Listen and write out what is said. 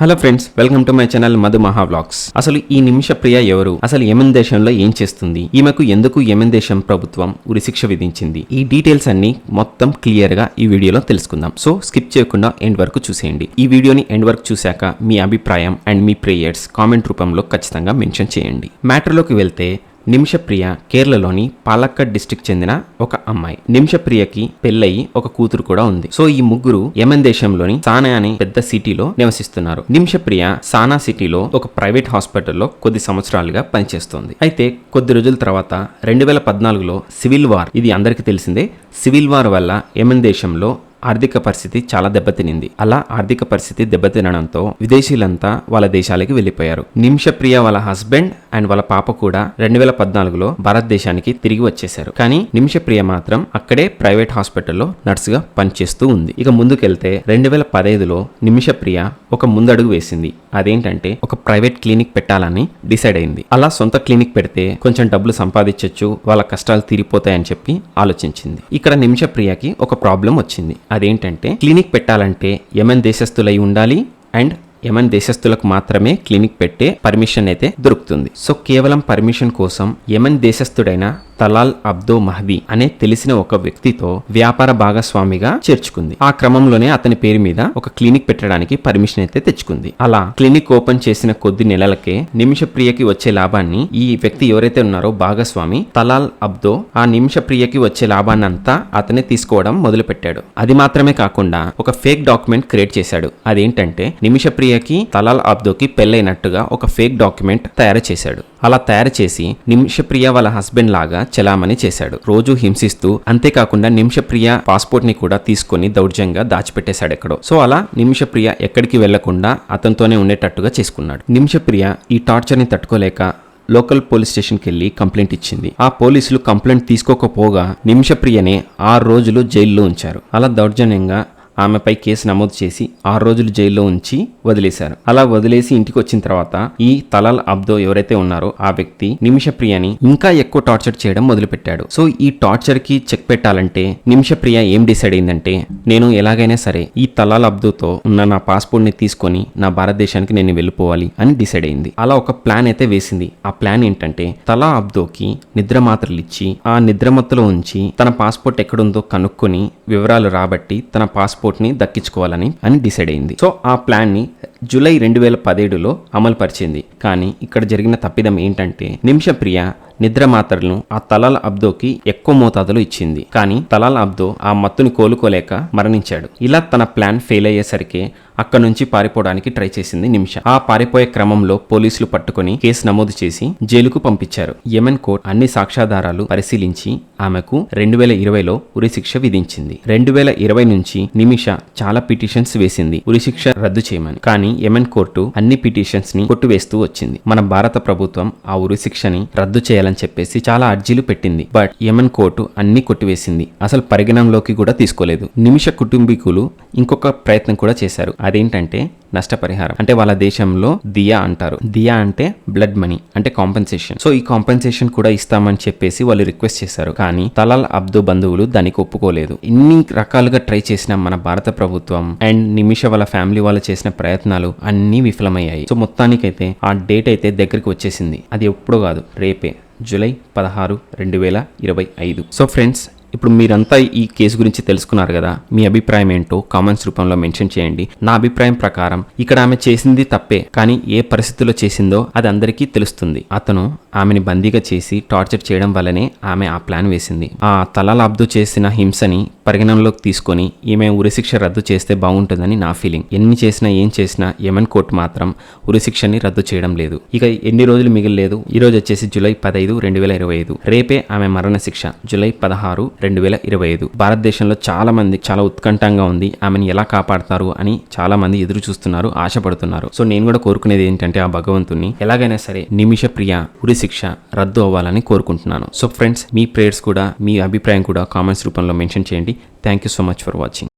Hello friends welcome to my channel Madhu Maha vlogs. అసలు ఈ నిమిష ప్రియ ఎవరు? అసలు యమన్ దేశంలో ఏం చేస్తుంది? ఈమెకు ఎందుకు యమన్ దేశం ప్రభుత్వం ఉరిశిక్ష విధించింది? ఈ డీటెయిల్స్ అన్ని మొత్తం క్లియర్గా ఈ వీడియోలో తెలుసుకుందాం. సో స్కిప్ చేయకుండా ఎండ్ వరకు చూసేయండి. ఈ వీడియోని ఎండ్ వరకు చూశాక మీ అభిప్రాయం అండ్ మీ ప్రేయర్స్ కామెంట్ రూపంలో ఖచ్చితంగా మెన్షన్ చేయండి. మ్యాటర్లోకి వెళ్తే నిమిషప్రియ కేరళలోని పాలక్కడ్ డిస్టిక్ చెందిన ఒక అమ్మాయి. నిమిషప్రియకి పెళ్ళయి ఒక కూతురు కూడా ఉంది. సో ఈ ముగ్గురు యమన్ దేశంలోని సానా అనే పెద్ద సిటీలో నివసిస్తున్నారు. నిమిషప్రియ సానా సిటీలో ఒక ప్రైవేట్ హాస్పిటల్లో కొద్ది సంవత్సరాలుగా పనిచేస్తోంది. అయితే కొద్ది రోజుల తర్వాత రెండు వేల పద్నాలుగులో సివిల్ వార్. ఇది అందరికీ తెలిసిందే. సివిల్ వార్ వల్ల యమన్ దేశంలో ఆర్థిక పరిస్థితి చాలా దెబ్బతినింది. అలా ఆర్థిక పరిస్థితి దెబ్బతినడంతో విదేశీయులంతా వాళ్ళ దేశాలకి వెళ్ళిపోయారు. నిమిషప్రియ వాళ్ళ హస్బెండ్ అండ్ వాళ్ళ పాప కూడా రెండు వేల పద్నాలుగులో భారతదేశానికి తిరిగి వచ్చేశారు. కానీ నిమిషప్రియ మాత్రం అక్కడే ప్రైవేట్ హాస్పిటల్లో నర్సుగా పనిచేస్తూ ఉంది. ఇక ముందుకెళ్తే రెండు వేల పదహైదులో నిమిషప్రియ ఒక ముందడుగు వేసింది. అదేంటంటే ఒక ప్రైవేట్ క్లినిక్ పెట్టాలని డిసైడ్ అయింది. అలా సొంత క్లినిక్ పెడితే కొంచెం డబ్బులు సంపాదించవచ్చు వాళ్ళ కష్టాలు తీరిపోతాయని చెప్పి ఆలోచించింది. ఇక్కడ నిమిషప్రియకి ఒక ప్రాబ్లం వచ్చింది. అదేంటంటే క్లినిక్ పెట్టాలంటే యమన్ దేశస్థులై ఉండాలి అండ్ యమన్ దేశస్థులకు మాత్రమే క్లినిక్ పెట్టే పర్మిషన్ అయితే దొరుకుతుంది. సో కేవలం పర్మిషన్ కోసం యమన్ దేశస్థుడైన తలాల్ అబ్దో మహదీ అనే తెలిసిన ఒక వ్యక్తితో వ్యాపార భాగస్వామిగా చేర్చుకుంది. ఆ క్రమంలోనే అతని పేరు మీద ఒక క్లినిక్ పెట్టడానికి పర్మిషన్ అయితే తెచ్చుకుంది. అలా క్లినిక్ ఓపెన్ చేసిన కొద్ది నెలలకే నిమిషప్రియకి వచ్చే లాభాన్ని ఈ వ్యక్తి ఎవరైతే ఉన్నారో భాగస్వామి తలాల్ అబ్దో ఆ నిమిషప్రియకి వచ్చే లాభాన్ని అంతా అతనే తీసుకోవడం మొదలుపెట్టాడు. అది మాత్రమే కాకుండా ఒక ఫేక్ డాక్యుమెంట్ క్రియేట్ చేశాడు. అదేంటంటే నిమిషప్రియకి తలాల్ అబ్దోకి పెళ్ళైనట్టుగా ఒక ఫేక్ డాక్యుమెంట్ తయారు చేశాడు. అలా తయారు చేసి నిమిషప్రియ వాళ్ళ హస్బెండ్ లాగా చలామణి చేశాడు. రోజు హింసిస్తూ అంతేకాకుండా నిమిషప్రియ పాస్పోర్ట్ని కూడా తీసుకొని దౌర్జంగా దాచిపెట్టేశాడు ఎక్కడో. సో అలా నిమిషప్రియ ఎక్కడికి వెళ్ళకుండా అతనితోనే ఉండేటట్టుగా చేసుకున్నాడు. నిమిషప్రియ ఈ టార్చర్ని తట్టుకోలేక లోకల్ పోలీస్ స్టేషన్కి వెళ్ళి కంప్లైంట్ ఇచ్చింది. ఆ పోలీసులు కంప్లైంట్ తీసుకోకపోగా నిమిషప్రియనే ఆరు రోజులు జైల్లో ఉంచారు. అలా దౌర్జన్యంగా ఆమెపై కేసు నమోదు చేసి ఆరు రోజులు జైల్లో ఉంచి వదిలేశారు. అలా వదిలేసి ఇంటికి వచ్చిన తర్వాత ఈ తలాల్ అబ్దో ఎవరైతే ఉన్నారో ఆ వ్యక్తి నిమిషప్రియని ఇంకా ఎక్కువ టార్చర్ చేయడం మొదలుపెట్టాడు. సో ఈ టార్చర్కి చెక్ పెట్టాలంటే నిమిషప్రియ ఏం డిసైడ్ అయిందంటే నేను ఎలాగైనా సరే ఈ తలాల్ అబ్దోతో ఉన్న నా పాస్పోర్ట్ని తీసుకొని నా భారతదేశానికి నేను వెళ్ళిపోవాలి అని డిసైడ్ అయింది. అలా ఒక ప్లాన్ అయితే వేసింది. ఆ ప్లాన్ ఏంటంటే తలా అబ్దోకి నిద్ర మాత్రలు ఇచ్చి ఆ నిద్రమత్తులో ఉంచి తన పాస్పోర్ట్ ఎక్కడుందో కనుక్కొని వివరాలు రాబట్టి తన పాస్పోర్ట్ ని దక్కించుకోవాలని అని డిసైడ్ అయింది. సో ఆ ప్లాన్ని జూలై రెండు వేల పదిహేడులో అమలు పరిచింది కానీ ఇక్కడ జరిగిన తప్పిదం ఏంటంటే నిమిషప్రియ నిద్ర మాత్రలను ఆ తలాల్ అబ్దోకి ఎక్కువ మోతాదులో ఇచ్చింది. కానీ తలాల్ అబ్దో ఆ మత్తుని కోలుకోలేక మరణించాడు. ఇలా తన ప్లాన్ ఫెయిల్ అయ్యేసరికి అక్కడ నుంచి పారిపోవడానికి ట్రై చేసింది నిమిష ఆ పారిపోయే క్రమంలో పోలీసులు పట్టుకుని కేసు నమోదు చేసి జైలుకు పంపించారు. యెమెన్ కోర్ట్ అన్ని సాక్ష్యాధారాలు పరిశీలించి ఆమెకు రెండు వేల ఇరవైలో ఉరిశిక్ష విధించింది. రెండు వేల ఇరవై నుంచి నిమిష చాలా పిటిషన్స్ వేసింది. ఉరిశిక్ష రద్దు చేయమని. కానీ యెమెన్ కోర్టు అన్ని పిటిషన్స్ని కొట్టువేస్తూ వచ్చింది. మన భారత ప్రభుత్వం ఆ ఉరిశిక్షని రద్దు చేయాలని చెప్పేసి చాలా అర్జీలు పెట్టింది. బట్ యెమెన్ కోర్టు అన్ని కొట్టివేసింది. అసలు పరిగణంలోకి కూడా తీసుకోలేదు. నిమిష కుటుంబీకులు ఇంకొక ప్రయత్నం కూడా చేశారు. అదేంటంటే నష్టపరిహారం. అంటే వాళ్ళ దేశంలో దియా అంటారు. దియా అంటే బ్లడ్ మనీ అంటే కాంపెన్సేషన్. సో ఈ కాంపెన్సేషన్ కూడా ఇస్తామని చెప్పేసి వాళ్ళు రిక్వెస్ట్ చేశారు. కానీ తలాల్ అబ్దు బంధువులు దానికి ఒప్పుకోలేదు. ఇన్ని రకాలుగా ట్రై చేసిన మన భారత ప్రభుత్వం అండ్ నిమిష వాళ్ళ ఫ్యామిలీ వాళ్ళు చేసిన ప్రయత్నాలు అన్నీ విఫలమయ్యాయి. సో మొత్తానికైతే ఆ డేట్ అయితే దగ్గరికి వచ్చేసింది. అది ఎప్పుడో కాదు రేపే జూలై పదహారు రెండు వేల ఇరవై ఐదు. సో ఫ్రెండ్స్ ఇప్పుడు మీరంతా ఈ కేసు గురించి తెలుసుకున్నారు కదా మీ అభిప్రాయం ఏంటో కామెంట్స్ రూపంలో మెన్షన్ చేయండి. నా అభిప్రాయం ప్రకారం ఇక్కడ ఆమె చేసింది తప్పే కానీ ఏ పరిస్థితుల్లో చేసిందో అది అందరికీ తెలుస్తుంది. అతను ఆమెని బందీగా చేసి టార్చర్ చేయడం వల్లనే ఆమె ఆ ప్లాన్ వేసింది. ఆ తలాల్ అబ్దు చేసిన హింసని పరిగణనలోకి తీసుకొని ఈమె ఉరిశిక్ష రద్దు చేస్తే బాగుంటుందని నా ఫీలింగ్ ఎన్ని చేసినా ఏం చేసినా యమన్ కోర్టు మాత్రం ఉరిశిక్షని రద్దు చేయడం లేదు. ఇక ఎన్ని రోజులు మిగిలిలేదు? ఈ రోజు వచ్చేసి జూలై పదహైదు రెండు వేల ఇరవై ఐదు. రేపే ఆమె మరణశిక్ష జులై జూలై పదహారు రెండు వేల ఇరవై ఐదు. భారతదేశంలో చాలా మంది చాలా ఉత్కంఠంగా ఉంది ఆమెను ఎలా కాపాడతారు అని చాలా మంది ఎదురు చూస్తున్నారు ఆశపడుతున్నారు. సో నేను కూడా కోరుకునేది ఏంటంటే ఆ భగవంతుని ఎలాగైనా సరే నిమిష ప్రియ ఉరి శిక్ష రద్దు అవ్వాలని కోరుకుంటున్నాను. సో ఫ్రెండ్స్ మీ ప్రేయర్స్ కూడా మీ అభిప్రాయం కూడా కామెంట్స్ రూపంలో మెన్షన్ చేయండి. Thank you so much for watching.